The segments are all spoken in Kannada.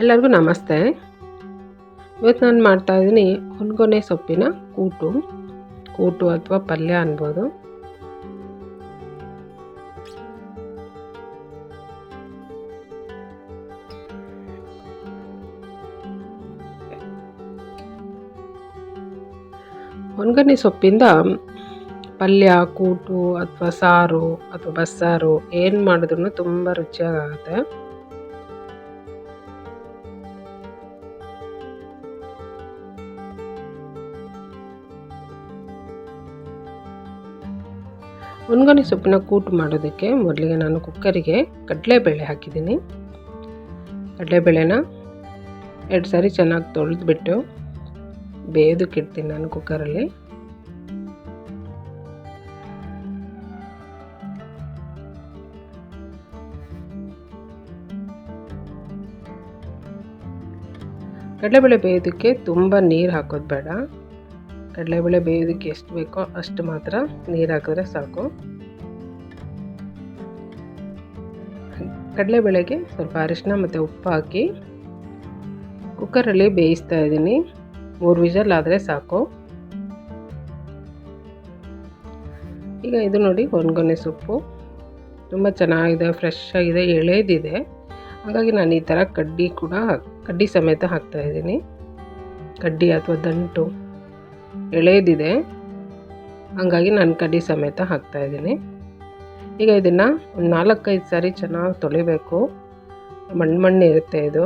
ಎಲ್ಲರಿಗೂ ನಮಸ್ತೆ. ಇವತ್ತು ನಾನು ಮಾಡ್ತಾಯಿದ್ದೀನಿ ಹೊನ್ಗೊನೆ ಸೊಪ್ಪಿನ ಕೂಟು. ಕೂಟು ಅಥವಾ ಪಲ್ಯ ಅನ್ಬೋದು. ಹೊನ್ಗನೆ ಸೊಪ್ಪಿಂದ ಪಲ್ಯ, ಕೂಟು ಅಥವಾ ಸಾರು ಅಥವಾ ಬಸ್ಸಾರು ಏನು ಮಾಡಿದ್ರು ತುಂಬ ರುಚಿಯಾಗುತ್ತೆ ಒಣಗನೆ ಸೊಪ್ಪಿನ ಕೂಟ್ ಮಾಡೋದಕ್ಕೆ ಮೊದಲಿಗೆ ನಾನು ಕುಕ್ಕರಿಗೆ ಕಡಲೆಬೇಳೆ ಹಾಕಿದ್ದೀನಿ. ಕಡಲೆಬೇಳೆನ ಎರಡು ಸಾರಿ ಚೆನ್ನಾಗಿ ತೊಳೆದ್ಬಿಟ್ಟು ಬೇಯೋದಕ್ಕಿಡ್ತೀನಿ ನಾನು ಕುಕ್ಕರಲ್ಲಿ. ಕಡಲೆಬೇಳೆ ಬೇಯೋದಕ್ಕೆ ತುಂಬ ನೀರು ಹಾಕೋದು ಬೇಡ. ಕಡಲೆಬೇಳೆ ಬೇಯೋದಕ್ಕೆ ಎಷ್ಟು ಬೇಕೋ ಅಷ್ಟು ಮಾತ್ರ ನೀರು ಹಾಕಿದ್ರೆ ಸಾಕು. ಕಡಲೆಬೇಳೆಗೆ ಸ್ವಲ್ಪ ಅರಿಶಿನ ಮತ್ತು ಉಪ್ಪು ಹಾಕಿ ಕುಕ್ಕರಲ್ಲಿ ಬೇಯಿಸ್ತಾ ಇದ್ದೀನಿ. ಮೂರು ವಿಷಲ್ ಆದರೆ ಸಾಕು. ಈಗ ಇದು ನೋಡಿ ಒಣಗೊನೆ ಸೊಪ್ಪು. ತುಂಬ ಚೆನ್ನಾಗಿದೆ ಫ್ರೆಶ್ ಆಗಿದೆ, ಎಳೆದಿದೆ. ಹಾಗಾಗಿ ನಾನು ಈ ಥರ ಕಡ್ಡಿ ಕೂಡ, ಕಡ್ಡಿ ಸಮೇತ ಹಾಕ್ತಾಯಿದ್ದೀನಿ ಕಡ್ಡಿ ಅಥವಾ ದಂಟು. ಎಳೆದಿದೆ. ಹಾಗಾಗಿ ನಾನು ಕಡ್ಡಿ ಸಮೇತ ಹಾಕ್ತಾಯಿದ್ದೀನಿ ಈಗ ಇದನ್ನು ಒಂದು ನಾಲ್ಕೈದು ಸಾರಿ ಚೆನ್ನಾಗಿ ತೊಳಿಬೇಕು. ಮಣ್ಣು ಮಣ್ಣು ಇರುತ್ತೆ ಇದು.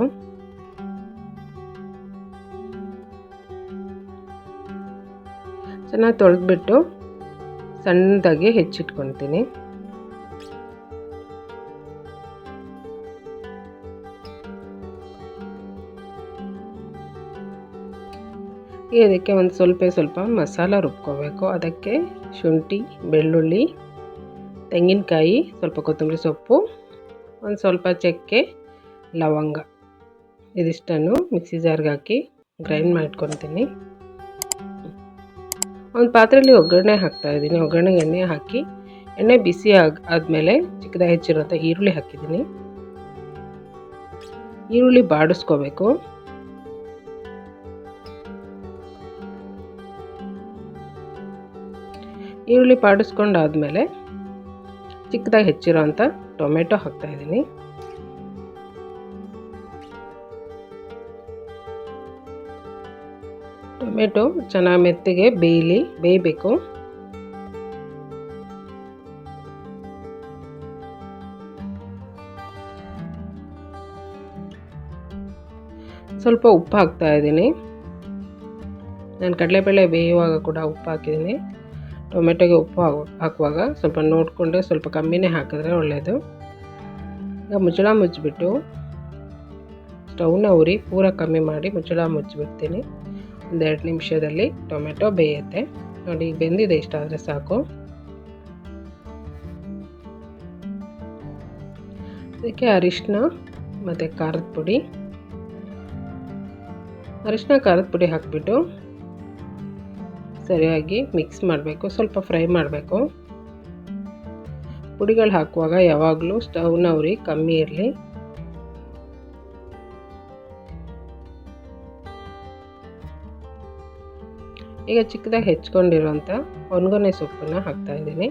ಚೆನ್ನಾಗಿ ತೊಳೆದ್ಬಿಟ್ಟು ಸಣ್ಣದಾಗಿ ಹೆಚ್ಚಿಟ್ಕೊತೀನಿ ಇದಕ್ಕೆ ಒಂದು ಸ್ವಲ್ಪ ಸ್ವಲ್ಪ ಮಸಾಲ ರುಬ್ಕೋಬೇಕು. ಅದಕ್ಕೆ ಶುಂಠಿ, ಬೆಳ್ಳುಳ್ಳಿ, ತೆಂಗಿನಕಾಯಿ, ಸ್ವಲ್ಪ ಕೊತ್ತಂಬರಿ ಸೊಪ್ಪು, ಒಂದು ಸ್ವಲ್ಪ ಚಕ್ಕೆ, ಲವಂಗ ಇದಿಷ್ಟನ್ನು ಮಿಕ್ಸಿ ಜಾರ್ಗೆ ಹಾಕಿ ಗ್ರೈಂಡ್ ಮಾಡ್ಕೊತೀನಿ. ಒಂದು ಪಾತ್ರೆಯಲ್ಲಿ ಒಗ್ಗರಣೆ ಹಾಕ್ತಾಯಿದ್ದೀನಿ ಒಗ್ಗರಣೆಗೆ ಎಣ್ಣೆ ಹಾಕಿ, ಎಣ್ಣೆ ಬಿಸಿ ಆಗ, ಆದಮೇಲೆ ಚಿಕ್ಕದಾಗಿ ಹೆಚ್ಚಿರೋಂಥ ಈರುಳ್ಳಿ ಹಾಕಿದ್ದೀನಿ. ಈರುಳ್ಳಿ ಬಾಡಿಸ್ಕೋಬೇಕು. ಈರುಳ್ಳಿ ಆದಮೇಲೆ ಚಿಕ್ಕದಾಗಿ ಹೆಚ್ಚಿರೋಂಥ ಟೊಮೆಟೊ ಹಾಕ್ತಾಯಿದ್ದೀನಿ ಟೊಮೆಟೊ ಚೆನ್ನಾಗಿ ಮೆತ್ತಗೆ ಬೇಯಲಿ, ಬೇಯಬೇಕು. ಸ್ವಲ್ಪ ಉಪ್ಪು ಹಾಕ್ತಾ ಇದ್ದೀನಿ. ನಾನು ಕಡಲೆಬೇಳೆ ಬೇಯುವಾಗ ಕೂಡ ಉಪ್ಪು ಹಾಕಿದ್ದೀನಿ. ಟೊಮೆಟೊಗೆ ಉಪ್ಪು ಹಾಕುವಾಗ ಸ್ವಲ್ಪ ನೋಡಿಕೊಂಡೆ ಸ್ವಲ್ಪ ಕಮ್ಮಿನೇ ಹಾಕಿದ್ರೆ ಒಳ್ಳೆಯದು ಈಗ ಮುಚ್ಚಳ ಮುಚ್ಚಿಬಿಟ್ಟು ಸ್ಟವ್ನ ಉರಿ ಪೂರ ಕಮ್ಮಿ ಮಾಡಿ ಮುಚ್ಚಳ ಮುಚ್ಚಿಬಿಡ್ತೀನಿ. ಒಂದೆರಡು ನಿಮಿಷದಲ್ಲಿ ಟೊಮೆಟೊ ಬೇಯುತ್ತೆ. ನೋಡಿ ಬೆಂದಿದೆ ಇಷ್ಟಾದರೆ ಸಾಕು. ಅದಕ್ಕೆ ಅರಿಶಿನ ಮತ್ತು ಖಾರದ ಪುಡಿ. ಅರಿಶಿನ ಖಾರದ ಪುಡಿ ಹಾಕಿಬಿಟ್ಟು ಸರಿಯಾಗಿ ಮಿಕ್ಸ್ ಮಾಡಬೇಕು, ಸ್ವಲ್ಪ ಫ್ರೈ ಮಾಡಬೇಕು. ಪುಡಿಗಳು ಹಾಕುವಾಗ ಯಾವಾಗಲೂ ಸ್ಟವ್ನ ಉರಿ ಕಮ್ಮಿ ಇರಲಿ. ಈಗ ಚಿಕ್ಕದಾಗಿ ಹೆಚ್ಕೊಂಡಿರೋಂಥ ಒಣಗೊನೆ ಸೊಪ್ಪನ್ನು ಹಾಕ್ತಾ ಇದ್ದೀನಿ.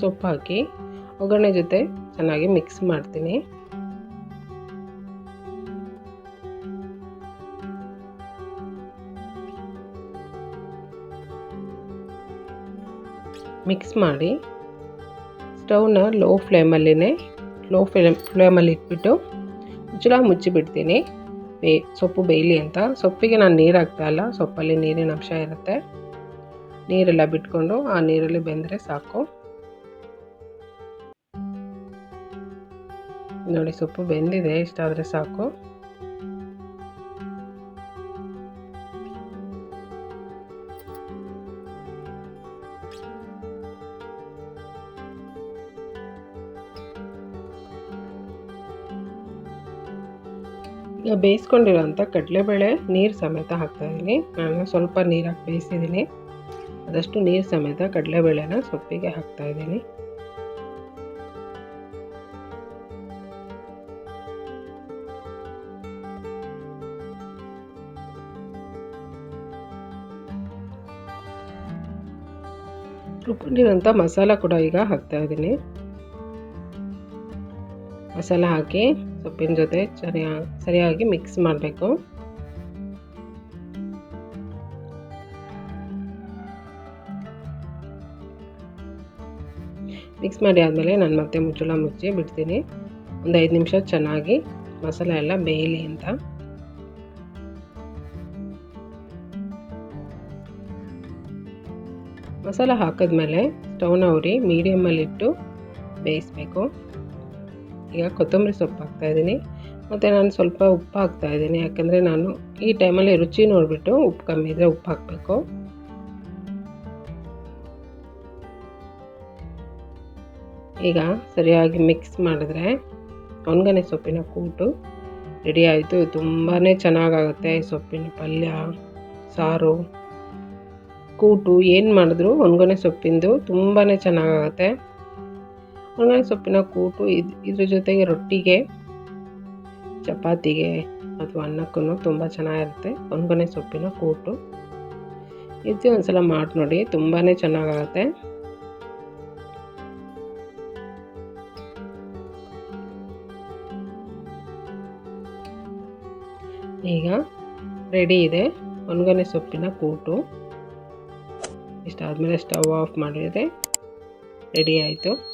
ಸೊಪ್ಪು ಹಾಕಿ ಒಗ್ಗರಣೆ ಜೊತೆ ಚೆನ್ನಾಗಿ ಮಿಕ್ಸ್ ಮಾಡ್ತೀನಿ. ಮಿಕ್ಸ್ ಮಾಡಿ ಸ್ಟೌವ್ನ ಲೋ ಫ್ಲೇಮಲ್ಲಿನೇ ಲೋ ಫ್ಲೇಮ್ ಫ್ಲೇಮಲ್ಲಿ ಇಟ್ಬಿಟ್ಟು ಮುಚ್ಚಳ ಮುಚ್ಚಿಬಿಡ್ತೀನಿ. ಬೇ, ಸೊಪ್ಪು ಬೇಯಲಿ ಅಂತ. ಸೊಪ್ಪಿಗೆ ನಾನು ನೀರು ಹಾಕ್ತಾಯಿಲ್ಲ ಸೊಪ್ಪಲ್ಲಿ ನೀರಿನ ಅಂಶ ಇರುತ್ತೆ. ನೀರೆಲ್ಲ ಬಿಟ್ಕೊಂಡು ಆ ನೀರಲ್ಲಿ ಬೆಂದರೆ ಸಾಕು. ನೋಡಿ, ಸೊಪ್ಪು ಬೆಂದಿದೆ. ಇಷ್ಟಾದರೆ ಸಾಕು. ಈಗ ಬೇಯಿಸ್ಕೊಂಡಿರೋಂಥ ಕಡಲೆಬೇಳೆ ನೀರು ಸಮೇತ ಹಾಕ್ತಾಯಿದ್ದೀನಿ ನಾನು ಸ್ವಲ್ಪ ನೀರು ಹಾಕಿ ಬೇಯಿಸಿದ್ದೀನಿ ಅದಷ್ಟು ನೀರು ಸಮೇತ ಕಡಲೆಬೇಳೆನ ಸೊಪ್ಪಿಗೆ ಹಾಕ್ತಾಯಿದ್ದೀನಿ ರುಬ್ಕೊಂಡಿರೋಂಥ ಮಸಾಲ ಕೂಡ ಈಗ ಹಾಕ್ತಾಯಿದ್ದೀನಿ ಮಸಾಲ ಹಾಕಿ ಸೊಪ್ಪಿನ ಜೊತೆ ಸರಿಯಾಗಿ ಸರಿಯಾಗಿ ಮಿಕ್ಸ್ ಮಾಡಬೇಕು. ಮಿಕ್ಸ್ ಮಾಡಿ ಆದಮೇಲೆ ನಾನು ಮತ್ತೆ ಮುಚ್ಚಳ ಮುಚ್ಚಿ ಬಿಡ್ತೀನಿ. ಒಂದು ಐದು ನಿಮಿಷ ಚೆನ್ನಾಗಿ ಮಸಾಲೆ ಎಲ್ಲ ಬೇಯಲಿ ಅಂತ. ಮಸಾಲ ಹಾಕಿದ್ಮೇಲೆ ಸ್ಟವ್ನ ಉರಿ ಮೀಡಿಯಮಲ್ಲಿಟ್ಟು ಬೇಯಿಸಬೇಕು. ಈಗ ಕೊತ್ತಂಬರಿ ಸೊಪ್ಪು ಹಾಕ್ತಾಯಿದ್ದೀನಿ ಮತ್ತು ನಾನು ಸ್ವಲ್ಪ ಉಪ್ಪು ಹಾಕ್ತಾಯಿದ್ದೀನಿ ಯಾಕಂದರೆ ನಾನು ಈ ಟೈಮಲ್ಲಿ ರುಚಿ ನೋಡಿಬಿಟ್ಟು ಉಪ್ಪು ಕಮ್ಮಿ ಇದ್ದರೆ ಉಪ್ಪು ಹಾಕಬೇಕು. ಈಗ ಸರಿಯಾಗಿ ಮಿಕ್ಸ್ ಮಾಡಿದ್ರೆ ಒಣಗನೆ ಸೊಪ್ಪಿನ ಕೂಟು ರೆಡಿ ಆಯಿತು. ತುಂಬಾ ಚೆನ್ನಾಗಾಗುತ್ತೆ ಈ ಸೊಪ್ಪಿನ ಪಲ್ಯ, ಸಾರು. ಕೂಟು ಏನು ಮಾಡಿದ್ರು ಒಣಗನೆ ಸೊಪ್ಪಿಂದು ತುಂಬಾ ಚೆನ್ನಾಗಾಗುತ್ತೆ. ಒಣಗನೆ ಸೊಪ್ಪಿನ ಕೂಟು, ಇದು, ಇದ್ರ ಜೊತೆಗೆ ರೊಟ್ಟಿಗೆ, ಚಪಾತಿಗೆ ಅಥವಾ ಅನ್ನಕ್ಕೂ ತುಂಬ ಚೆನ್ನಾಗಿರುತ್ತೆ. ಒಣಗನೆ ಸೊಪ್ಪಿನ ಕೂಟು. ಇದು ಒಂದ್ಸಲ ಮಾಡಿ ನೋಡಿ ತುಂಬಾ ಚೆನ್ನಾಗಾಗುತ್ತೆ. ಈಗ ರೆಡಿ ಇದೆ ಒಣಗನೆ ಸೊಪ್ಪಿನ ಕೂಟು. ಇಷ್ಟಾದಮೇಲೆ ಸ್ಟವ್ ಆಫ್ ಮಾಡಿದೆ. ರೆಡಿ ಆಯಿತು.